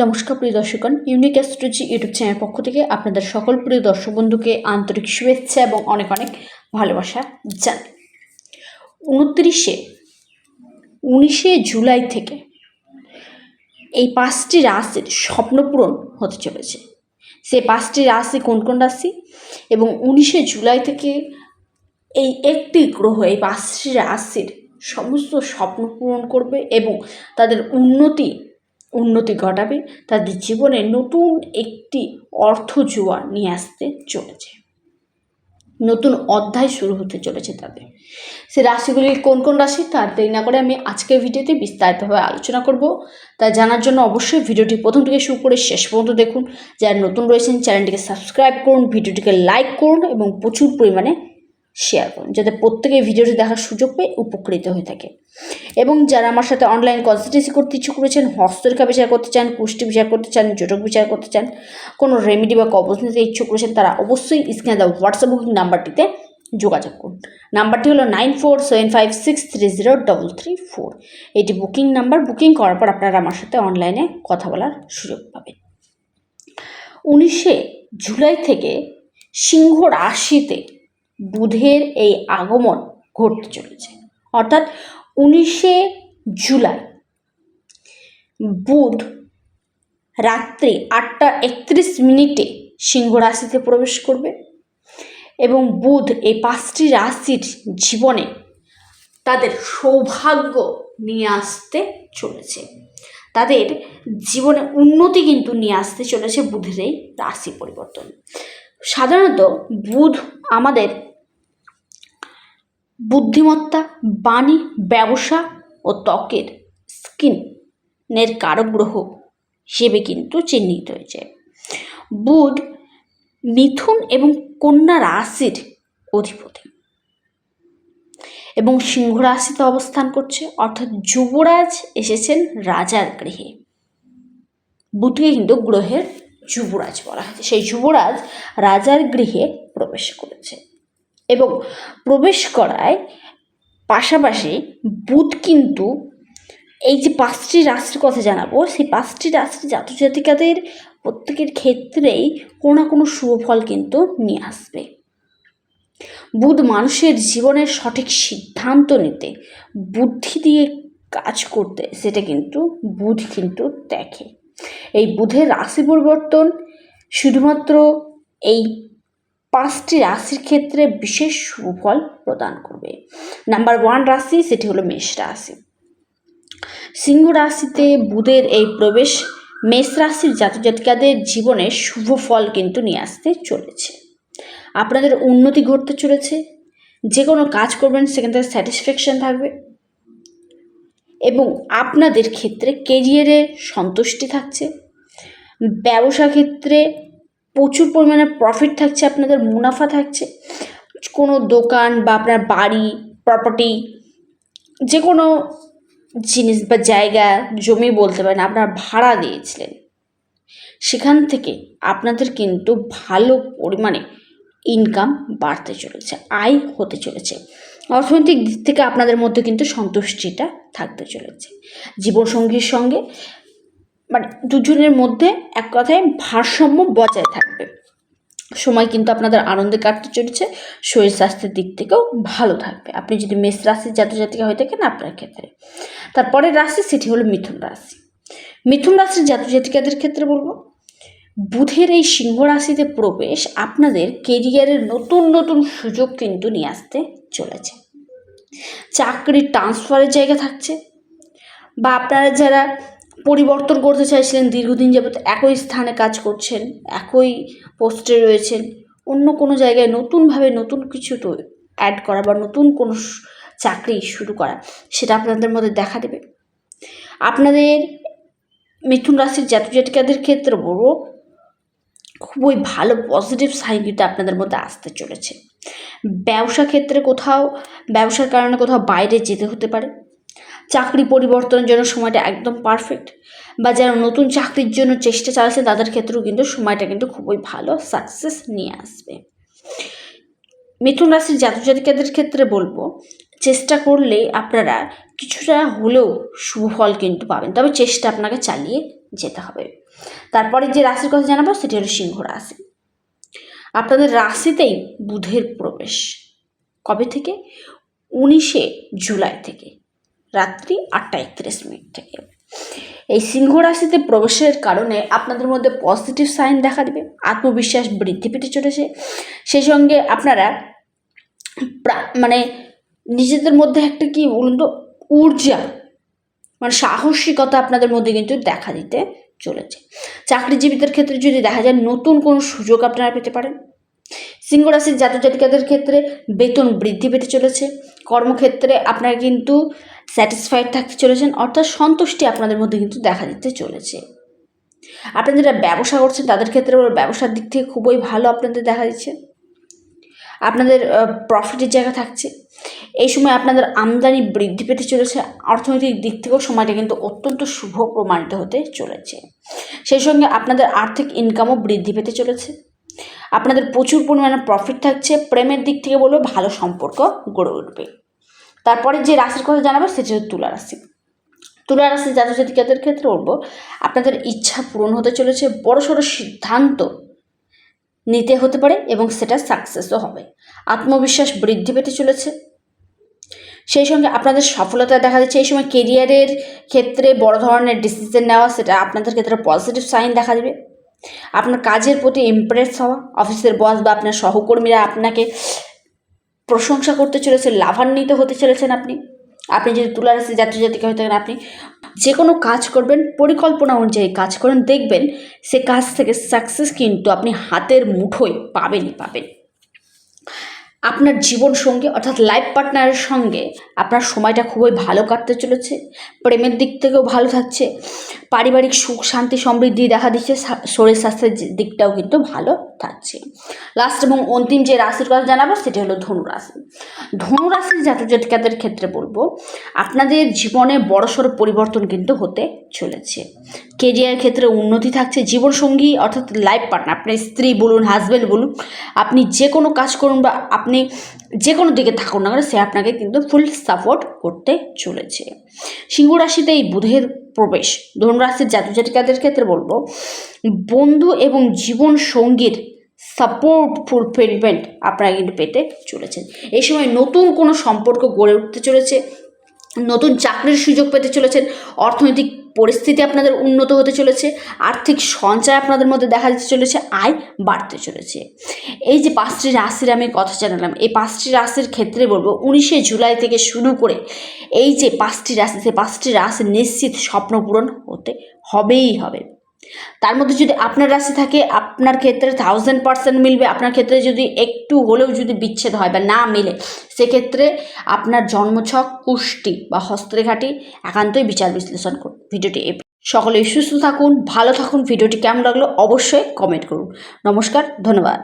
নমস্কার প্রিয় দর্শকগণ ইউনিক অ্যাস্ট্রোলজি ইউটিউব চ্যানেলের পক্ষ থেকে আপনাদের সকল প্রিয় দর্শক বন্ধুকে আন্তরিক শুভেচ্ছা এবং অনেক অনেক ভালোবাসা জানাই। উনত্রিশে, উনিশে জুলাই থেকে এই পাঁচটি রাশির স্বপ্নপূরণ হতে চলেছে। সেই পাঁচটি রাশি কোন কোন রাশি? এবং উনিশে জুলাই থেকে এই একটি গ্রহ এই পাঁচটি রাশির সমস্ত স্বপ্ন পূরণ করবে এবং তাদের উন্নতি উন্নতি ঘটাবে তাদের জীবনে নতুন একটি অর্থ জোয়া নিয়ে আসতে চলেছে। নতুন অধ্যায় শুরু হতে চলেছে তাদের। সে রাশিগুলি কোন কোন রাশি তার দেরি না করে আমি আজকের ভিডিওতে বিস্তারিতভাবে আলোচনা করব। তা জানার জন্য অবশ্যই ভিডিওটি প্রথম থেকে শুরু করে শেষ পর্যন্ত দেখুন। যারা নতুন রয়েছেন, চ্যানেলটিকে সাবস্ক্রাইব করুন, ভিডিওটিকে লাইক করুন এবং প্রচুর পরিমাণে শেয়ার করুন, যাতে প্রত্যেকে ভিডিওটি দেখার সুযোগ পেয়ে উপকৃত হয়ে থাকে। এবং যারা আমার সাথে অনলাইন কনসালটেন্সি করতে ইচ্ছুক করেছেন হস্তরেখা বিচার করতে চান কুষ্টি বিচার করতে চান, জটক বিচার করতে চান, কোনো রেমেডি বা কবজ নিতে ইচ্ছুক করেছেন তারা অবশ্যই স্ক্রিনে দেওয়া হোয়াটসঅ্যাপ বুকিং নাম্বারটিতে যোগাযোগ করুন। নাম্বারটি হলো nine four seven five six three zero double three four এটি বুকিং নাম্বার বুকিং করার পর আপনারা আমার সাথে অনলাইনে কথা বলার সুযোগ পাবেন। উনিশে জুলাই থেকে সিংহ রাশিতে বুধের এই আগমন ঘটতে চলেছে। অর্থাৎ উনিশে জুলাই বুধ রাত্রি আটটা একত্রিশ মিনিটে সিংহ রাশিতে প্রবেশ করবে এবং বুধ এই পাঁচটি রাশির জীবনে তাদের সৌভাগ্য নিয়ে আসতে চলেছে। তাদের জীবনে উন্নতি কিন্তু নিয়ে আসতে চলেছে বুধের এই রাশি পরিবর্তন। সাধারণত বুধ আমাদের বুদ্ধিমত্তা, বাণী, ব্যবসা ও ত্বকের স্কিনের কারক গ্রহ হিসেবে কিন্তু চিহ্নিত হয়েছে। বুধ মিথুন এবং কন্যা রাশির অধিপতি এবং সিংহ রাশিতে অবস্থান করছে, অর্থাৎ যুবরাজ এসেছেন রাজার গৃহে। বুধকে কিন্তু গ্রহের যুবরাজ বলা হয়েছে। সেই যুবরাজ রাজার গৃহে প্রবেশ করেছে। এবং প্রবেশ করায় পাশাপাশি বুধ কিন্তু এই যে পাঁচটি রাশির কথা জানাব, সেই পাঁচটি রাশির জাতক জাতিকাদের প্রত্যেকের ক্ষেত্রেই কোনো না কোনো শুভ ফল কিন্তু নিয়ে আসবে। বুধ মানুষের জীবনের সঠিক সিদ্ধান্ত নিতে, বুদ্ধি দিয়ে কাজ করতে, সেটা কিন্তু বুধ কিন্তু দেখে। এই বুধের রাশি পরিবর্তন শুধুমাত্র এই পাঁচটি রাশির ক্ষেত্রে বিশেষ সুফল প্রদান করবে। নাম্বার ওয়ান রাশি, সেটি হলো মেষ রাশি। সিংহ রাশিতে বুধের এই প্রবেশ, মেষ রাশির জাতক জাতিকাদের জীবনে শুভ ফল কিন্তু নিয়ে আসতে চলেছে। আপনাদের উন্নতি ঘটতে চলেছে, যে কোনো কাজ করবেন, সেখান থেকে স্যাটিসফ্যাকশান থাকবে। এবং আপনাদের ক্ষেত্রে কেরিয়ারে সন্তুষ্টি থাকছে। ব্যবসা ক্ষেত্রে প্রচুর পরিমাণে প্রফিট থাকছে, আপনাদের মুনাফা থাকছে। কোনো দোকান বা আপনার বাড়ি প্রপার্টি যে কোনো জিনিস বা জায়গা, জমি বলতে পারেন, আপনার ভাড়া দিয়েছিলেন। সেখান থেকে আপনাদের কিন্তু ভালো পরিমাণে ইনকাম বাড়তে চলেছে, আয় হতে চলেছে। অর্থনৈতিক দিক থেকে আপনাদের মধ্যে কিন্তু সন্তুষ্টিটা থাকতে চলেছে। জীবনসঙ্গীর সঙ্গে মানে দুজনের মধ্যে এক কথায় ভারসাম্য বজায় থাকবে। সময় কিন্তু আপনাদের আনন্দে কাটতে চলেছে, শরীর স্বাস্থ্যের দিক থেকেও ভালো থাকবে। আপনি যদি মেষ রাশির জাতক জাতিকা হয়ে থাকেন আপনার ক্ষেত্রে। তারপরের রাশি সেটি হলো মিথুন রাশি। মিথুন রাশির জাতক জাতিকাদের ক্ষেত্রে বলব, বুধের এই সিংহ রাশিতে প্রবেশ আপনাদের কেরিয়ারের নতুন নতুন সুযোগ কিন্তু নিয়ে আসতে চলেছে। চাকরির ট্রান্সফারের জায়গা থাকছে বা আপনারা যারা পরিবর্তন করতে চাইছিলেন, দীর্ঘদিন যাবত একই স্থানে কাজ করছেন, একই পোস্টে রয়েছেন, অন্য কোনো জায়গায় নতুনভাবে নতুন কিছু তো অ্যাড করা বা নতুন কোনো চাকরি শুরু করা, সেটা আপনাদের মধ্যে দেখা দেবে। আপনাদের মিথুন রাশির জাতক জাতিকাদের ক্ষেত্রে বলব, খুবই ভালো পজিটিভ সাইন কিন্তু আপনাদের মধ্যে আসতে চলেছে। ব্যবসা ক্ষেত্রে কোথাও, ব্যবসার কারণে কোথাও বাইরে যেতে হতে পারে চাকরি পরিবর্তনের জন্য সময়টা একদম পারফেক্ট বা যারা নতুন চাকরির জন্য চেষ্টা চালাচ্ছে, তাদের ক্ষেত্রেও কিন্তু সময়টা কিন্তু খুবই ভালো সাকসেস নিয়ে আসবে। মিথুন রাশির জাতক জাতিকাদের ক্ষেত্রে বলব, চেষ্টা করলে আপনারা কিছুটা হলেও শুভ ফল কিন্তু পাবেন। তবে চেষ্টা আপনাকে চালিয়ে যেতে হবে। তারপরে যে রাশির কথা জানাব, সেটি হলো সিংহ রাশি। আপনাদের রাশিতেই বুধের প্রবেশ। কবে থেকে? উনিশে জুলাই থেকে। রাত্রি আটটা একত্রিশ মিনিট থেকে। এই সিংহ রাশিতে প্রবেশের কারণে আপনাদের মধ্যে পজিটিভ সাইন দেখা দেবে, আত্মবিশ্বাস বৃদ্ধি পেতে চলেছে। সেই সঙ্গে আপনারা মানে নিজেদের মধ্যে একটা কি বলুন তো, ঊর্জা মানে সাহসিকতা আপনাদের মধ্যে কিন্তু দেখা দিতে চলেছে। চাকরিজীবীদের ক্ষেত্রে যদি দেখা যায় নতুন কোনো সুযোগ আপনারা পেতে পারেন। সিংহ রাশির জাতক জাতিকাদের ক্ষেত্রে বেতন বৃদ্ধি পেতে চলেছে। কর্মক্ষেত্রে আপনারা কিন্তু স্যাটিসফাইড থাকতে চলেছেন, অর্থাৎ সন্তুষ্টি আপনাদের মধ্যে কিন্তু দেখা দিতে চলেছে। আপনারা যারা ব্যবসা করছেন, তাদের ক্ষেত্রে ব্যবসার দিক থেকে খুবই ভালো আপনাদের দেখা দিচ্ছে। আপনাদের প্রফিটের জায়গা থাকছে। এই সময় আপনাদের আমদানি বৃদ্ধি পেতে চলেছে। অর্থনৈতিক দিক থেকেও সময়টা কিন্তু অত্যন্ত শুভ প্রমাণিত হতে চলেছে। সেই সঙ্গে আপনাদের আর্থিক ইনকামও বৃদ্ধি পেতে চলেছে। আপনাদের প্রচুর পরিমাণে প্রফিট থাকছে। প্রেমের দিক থেকে বলব ভালো সম্পর্ক গড়ে উঠবে। তারপরে যে রাশির কথা জানাব সেটি হচ্ছে তুলা রাশি। তুলা রাশি জাতক জাতিকাদের ক্ষেত্রে বলব, আপনাদের ইচ্ছা পূরণ হতে চলেছে, বড় সড়ো সিদ্ধান্ত নিতে হতে পারে এবং সেটা সাকসেসও হবে। আত্মবিশ্বাস বৃদ্ধি পেতে চলেছে। সেই সঙ্গে আপনাদের সফলতা দেখা যাচ্ছে, এই সময় কেরিয়ারের ক্ষেত্রে বড় ধরনের ডিসিশন নেওয়া, সেটা আপনাদের ক্ষেত্রে পজিটিভ সাইন দেখা দেবে। আপনার কাজের প্রতি ইমপ্রেস হওয়া অফিসের বস বা আপনার সহকর্মীরা আপনাকে প্রশংসা করতে চলেছেন লাভান্বিত হতে চলেছেন আপনি। আপনি যদি তুলা রাশি জাতীয় জাতিকে হয়ে থাকেন, আপনি যে কোনো কাজ করবেন, পরিকল্পনা অনুযায়ী কাজ করেন, দেখবেন সে কাজ থেকে সাকসেস কিন্তু আপনি হাতের মুঠোয় পাবেনই পাবেন। আপনার জীবন সঙ্গী অর্থাৎ লাইফ পার্টনারের সঙ্গে আপনার সময়টা খুবই ভালো কাটতে চলেছে, প্রেমের দিক থেকেও ভালো থাকছে, পারিবারিক সুখ, শান্তি, সমৃদ্ধি দেখা দিচ্ছে শরীর স্বাস্থ্যের দিকটাও কিন্তু ভালো থাকছে। লাস্ট এবং অন্তিম যে রাশির কথা জানাব সেটি হলো ধনু রাশি ধনু জাতক জাতিকাদের ক্ষেত্রে বলব, আপনাদের জীবনে বড়সড় পরিবর্তন কিন্তু হতে চলেছে। কেরিয়ার ক্ষেত্রে উন্নতি থাকছে, জীবনসঙ্গী অর্থাৎ লাইফ পার্টনার আপনার স্ত্রী বলুন হাজব্যান্ড বলুন, আপনি যে কোনো কাজ করুন বা আপনি যে কোনো দিকে থাকুন না কেন, সে আপনাকে কিন্তু ফুল সাপোর্ট করতে চলেছে। সিংহ রাশিতে এই বুধের প্রবেশ। ধনুরাশির জাতক জাতিকাদের ক্ষেত্রে বলব, বন্ধু এবং জীবন সঙ্গীর সাপোর্ট ফুলফিলমেন্ট আপনারা কিন্তু পেতে চলেছেন। এই সময় নতুন কোনো সম্পর্ক গড়ে উঠতে চলেছে, নতুন চাকরির সুযোগ পেতে চলেছেন, অর্থনৈতিক পরিস্থিতি আপনাদের উন্নত হতে চলেছে, আর্থিক সঞ্চয় আপনাদের মধ্যে দেখা দিতে চলেছে, আয় বাড়তে চলেছে। এই যে পাঁচটি রাশির আমি কথা জানালাম, এই পাঁচটি রাশির ক্ষেত্রে বলব, উনিশে জুলাই থেকে শুরু করে এই যে পাঁচটি রাশি, সে পাঁচটি রাশি নিশ্চিত স্বপ্ন পূরণ হতে হবেই হবে। তার মধ্যে যদি আপনার রাশি থাকে, আপনার ক্ষেত্রে থাউজেন্ড পার্সেন্ট মিলবে। আপনার ক্ষেত্রে যদি একটু হলেও যদি বিচ্ছেদ হয় বা না মিলে, সেক্ষেত্রে আপনার জন্মছক, কুষ্টি বা হস্তরেখাটি একান্তই বিচার বিশ্লেষণ করুন। ভিডিওটি এ সকলেই সুস্থ থাকুন, ভালো থাকুন। ভিডিওটি কেমন লাগল অবশ্যই কমেন্ট করুন। নমস্কার, ধন্যবাদ।